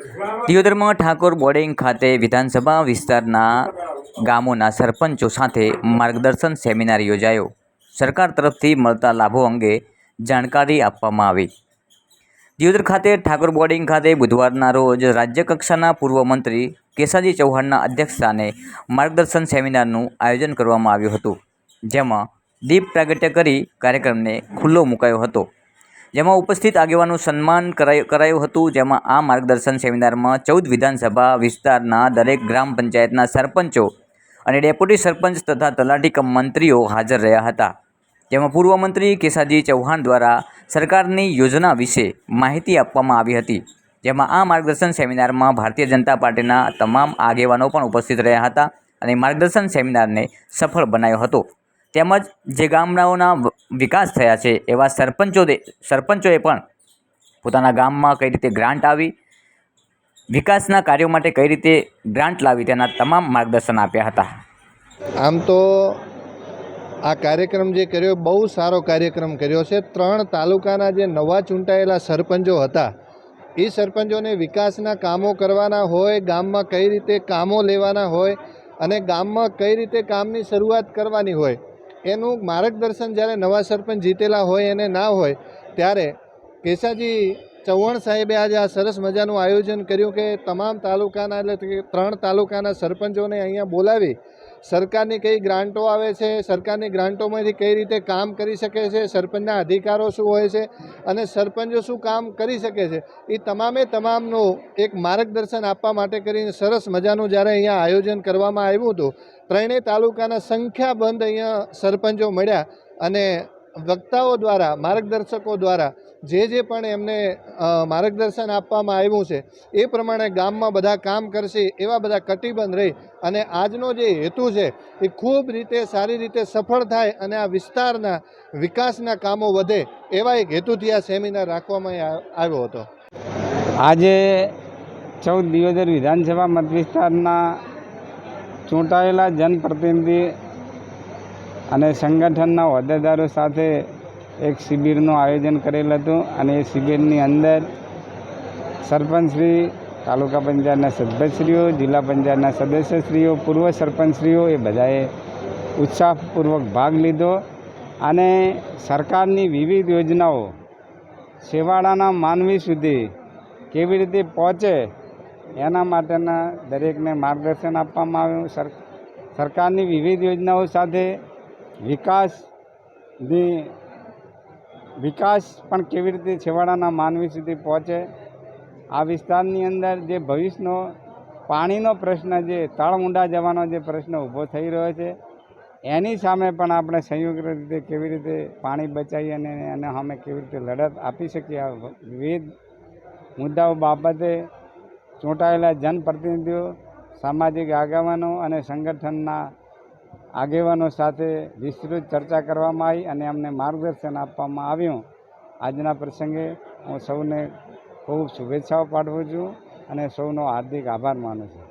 દિયોદરમાં Thakor boarding ખાતે વિધાનસભા વિસ્તારના ગામોના સરપંચો સાથે માર્ગદર્શન સેમિનાર યોજાયો. સરકાર તરફથી મળતા લાભો અંગે જાણકારી આપવામાં આવી. દિયોદર ખાતે ઠાકોર બોર્ડિંગ ખાતે બુધવારના રોજ રાજ્ય કક્ષાના પૂર્વ મંત્રી કેશાજી ચૌહાણના અધ્યક્ષસ્થાને માર્ગદર્શન સેમિનારનું આયોજન કરવામાં આવ્યું હતું, જેમાં દીપ પ્રાગટ્ય કરી કાર્યક્રમને ખુલ્લો મુકાયો હતો. જેમાં ઉપસ્થિત આગેવાનો સન્માન કરાય કરાયું હતું. જેમાં આ માર્ગદર્શન સેમિનારમાં ચૌદ વિધાનસભા વિસ્તારના દરેક ગ્રામ પંચાયતના સરપંચો અને ડેપ્યુટી સરપંચ તથા તલાટી કમ મંત્રીઓ હાજર રહ્યા હતા. જેમાં પૂર્વ મંત્રી કેસાજી ચૌહાણ દ્વારા સરકારની યોજના વિશે માહિતી આપવામાં આવી હતી. જેમાં આ માર્ગદર્શન સેમિનારમાં ભારતીય જનતા પાર્ટીના તમામ આગેવાનો પણ ઉપસ્થિત રહ્યા હતા અને માર્ગદર્શન સેમિનારને સફળ બનાવ્યો હતો. તેમજ જે ગામડાઓના વિકાસ થયા છે, એવા સરપંચો સરપંચોએ પણ પોતાના ગામમાં કઈ રીતે ગ્રાન્ટ આવી, વિકાસના કાર્યો માટે કઈ રીતે ગ્રાન્ટ લાવી તેના તમામ માર્ગદર્શન આપ્યા હતા. આમ તો આ કાર્યક્રમ જે કર્યો, બહુ સારો કાર્યક્રમ કર્યો છે. ત્રણ તાલુકાના જે નવા ચૂંટાયેલા સરપંચો હતા એ સરપંચોને વિકાસના કામો કરવાના હોય, ગામમાં કઈ રીતે કામો લેવાના હોય અને ગામમાં કઈ રીતે કામની શરૂઆત કરવાની હોય એનું માર્ગદર્શન જ્યારે નવા સરપંચ જીતેલા હોય એને ના હોય ત્યારે કેસાજી ચૌહાણ સાહેબે આજે આ સરસ મજાનું આયોજન કર્યું કે તમામ તાલુકાના એટલે કે ત્રણ તાલુકાના સરપંચોને અહીંયા બોલાવી સરકારની કઈ ગ્રાન્ટો આવે છે, સરકારની ગ્રાન્ટોમાંથી કઈ રીતે કામ કરી શકે છે, સરપંચના અધિકારો શું હોય છે અને સરપંચો શું કામ કરી શકે છે, એ તમામે તમામનું એક માર્ગદર્શન આપવા માટે કરીને સરસ મજાનું જ્યારે અહીંયા આયોજન કરવામાં આવ્યું હતું, ત્રણેય તાલુકાના સંખ્યાબંધ અહીંયા સરપંચો મળ્યા અને વક્તાઓ દ્વારા, માર્ગદર્શકો દ્વારા જે જે પણ એમને માર્ગદર્શન આપવામાં આવ્યું છે, એ પ્રમાણે ગામમાં બધા કામ કરશે એવા બધા કટિબંધ રહી અને આજનો જે હેતુ છે એ ખૂબ રીતે, સારી રીતે સફળ થાય અને આ વિસ્તારના વિકાસના કામો વધે એવા એક હેતુથી આ સેમિનાર રાખવામાં આવ્યો હતો. આજે ચૌદ દિયોદર વિધાનસભા મત વિસ્તારના ચૂંટાયેલા જનપ્રતિનિધિ અને સંગઠનના હોદ્દેદારો સાથે એક શિબિરનું આયોજન કરેલ હતું અને એ શિબિરની અંદર સરપંચશ્રી, તાલુકા પંચાયતના સભ્યશ્રીઓ, જિલ્લા પંચાયતના સદસ્યશ્રીઓ, પૂર્વ સરપંચશ્રીઓ એ બધાએ ઉત્સાહપૂર્વક ભાગ લીધો અને સરકારની વિવિધ યોજનાઓ છેવાડાના માનવી સુધી કેવી રીતે પહોંચે એના માટેના દરેકને માર્ગદર્શન આપવામાં આવ્યું. સર, સરકારની વિવિધ યોજનાઓ સાથે વિકાસની વિકાસ પણ કેવી રીતે છેવાડાના માનવી સુધી પહોંચે? આ વિસ્તારની અંદર જે ભવિષ્યનો પાણીનો પ્રશ્ન જે તળમુંડા જવાનો જે પ્રશ્ન ઊભો થઈ રહ્યો છે, એની સામે પણ આપણે સંયુક્ત રીતે કેવી રીતે પાણી બચાવી અને એને સામે કેવી રીતે લડત આપી શકીએ, આ વિવિધ મુદ્દાઓ બાબતે ચૂંટાયેલા જનપ્રતિનિધિઓ, સામાજિક આગેવાનો અને સંગઠનના આગેવાનો સાથે વિસ્તૃત ચર્ચા કરવામાં આવી અને અમને માર્ગદર્શન આપવામાં આવ્યું. આજના પ્રસંગે હું સૌને ખૂબ શુભેચ્છાઓ પાઠવું છું અને સૌનો હાર્દિક આભાર માનું છું.